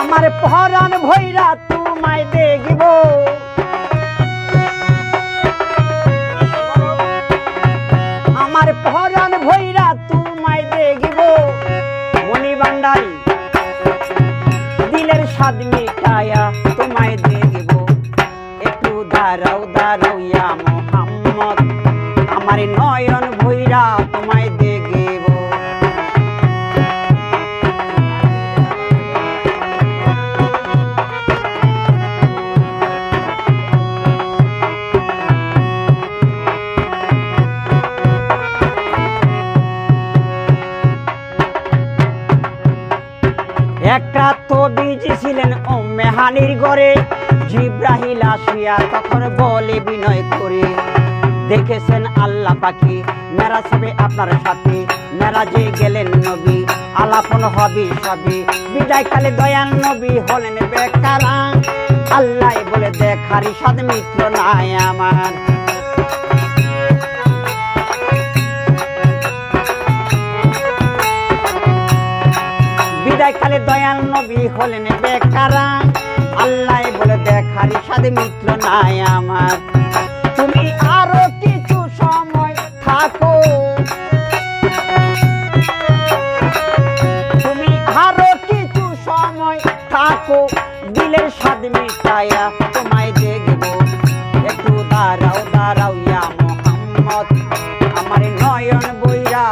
আমার পহরান ভৈরা তোমায় দেখিব। আমার পহরান ভৈরা তোমায় দেখিব। মণি ভান্ডারী দিলের স্বাদ মিটায়া তোমায় দেখিব। একটু দাঁড়াও একটা তো ছিলেন ও মেহানির ঘরে। জিব্রাহিল আসিয়া তখন বলে বিনয় করে, দেখেছেন আল্লাহ পাখি? মেরাজ হবে আপনার সাথে। মেরাজে গেলেন নবী, আলাপন হবে সবই বিদায়কালে দয়াল নবী হলেন বেকারা। আল্লাহ বলে, দেখারি সাদ মিত্র নাই আমার। বিদায়কালে দয়াল নবী হলেন বেকারা। আল্লাহ বলে দেখার সাথে মিত্র নাই আমার। তুমি আরও কিছু সময় থাকো। তুমি আরও কিছু সময় থাকো। দিলের স্বাদ মিটায়া তোমায় দেখব। একটু দাঁড়াও দাঁড়াও ইয়া মোহাম্মদ। আমার নয়ন বইরা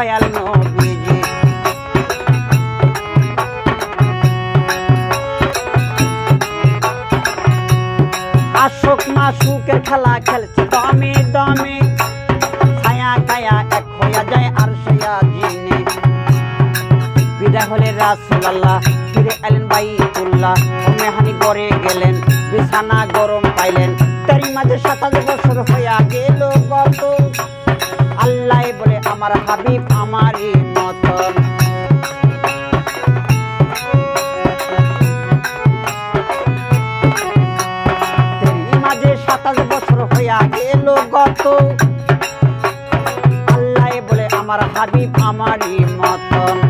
দয়াল নবীজি। আশোক মাসুকের খেলা খেলছে দমে দমে। ছায়া কায়া এক হইয়া যায় আর সেয়া জিনে। বিদায় হলে রাসুলাল্লাহ, ফিরে এলেন বাইতুল্লাহ। মেহানি গড়ে গেলেন, বিছানা গরম পাইলেন। তারই মাঝে সাতাশ বছর হইয়া গেল গত। আল্লাহ বলে, আমার হাবিব আমারই মতন। সাতাশ বছর হইয়া গেল গত। আল্লাহ বলে, আমার হাবিব আমারই মতন।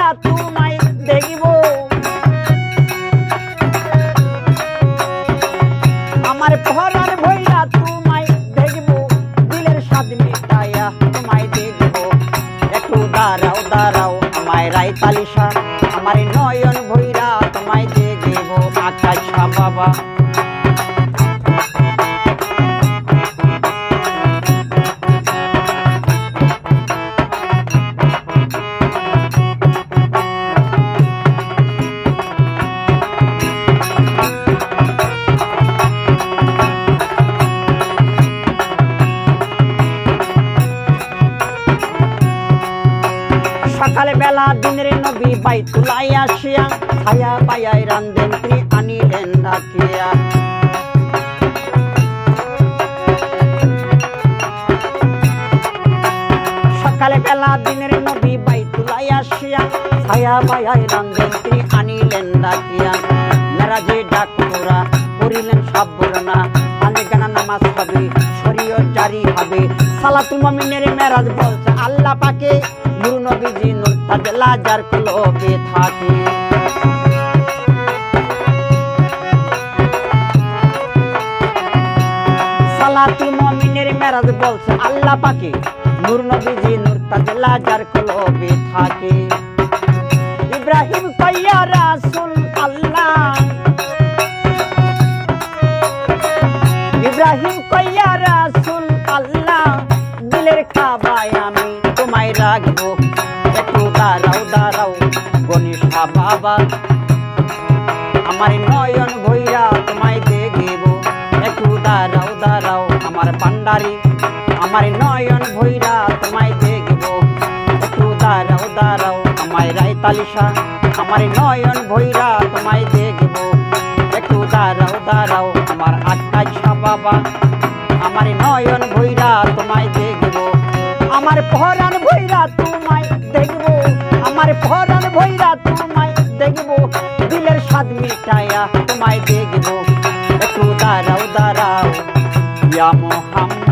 তালিশা আমার নয়ন ভৈরা তোমায় দেখিব আকাশা বাবা। সকালে বেলা দিনের নবী বাইতুলাই আসিয়া, ছায়া পায়াই রান্ধেন তিনি আনিলেন ডাকিয়া সকালে বেলা দিনের নবী বাইতুলাই আসিয়া, ছায়া পায়াই রান্ধেন তিনি আনিলেন ডাকিয়া মেরাজে ডাক মোরা করিলেন সব বর্ণনা পাঁচে গানা নামাজ হবে শরীয়ত জারি হবে। সালাতুল মুমিনের মেরাজ বলছে, আল্লাহ পাকে নূর নবীজি নূর তাজলা যার কলবে থাকে। সালাতুল মুমিনের মেরাজ বলছে, আল্লাহ পাকে নূর নবীজি নূর তাজলা যার কলবে থাকে। দিলের কাবায় আমি তোমায় রাখব। একটু দাঁড়াও দাঁড়াও, গণেশা বাবা। আমার নয়ন ভৈরা তোমায় দেখব। একটু দাঁড়াও দাঁড়াও, আমার পান্ডারি আমার নয়ন ভৈরা তোমায় দেখব। একটু দাঁড়াও দাঁড়াও, আমায় রায়তালিশা আমার নয়ন ভৈরা পহরান ভৈরা, তোমায় দেখব। আমার ভরান ভৈরা, তোমায় দেখব। দিলের স্বাদ মিটায়া তোমায় দেখব। একটু দাঁড়াও দাঁড়াও, ইয়া মোহাম্মদ।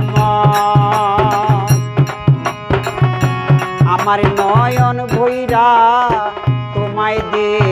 আমার নয়ন ভৈরা, তোমায় দেব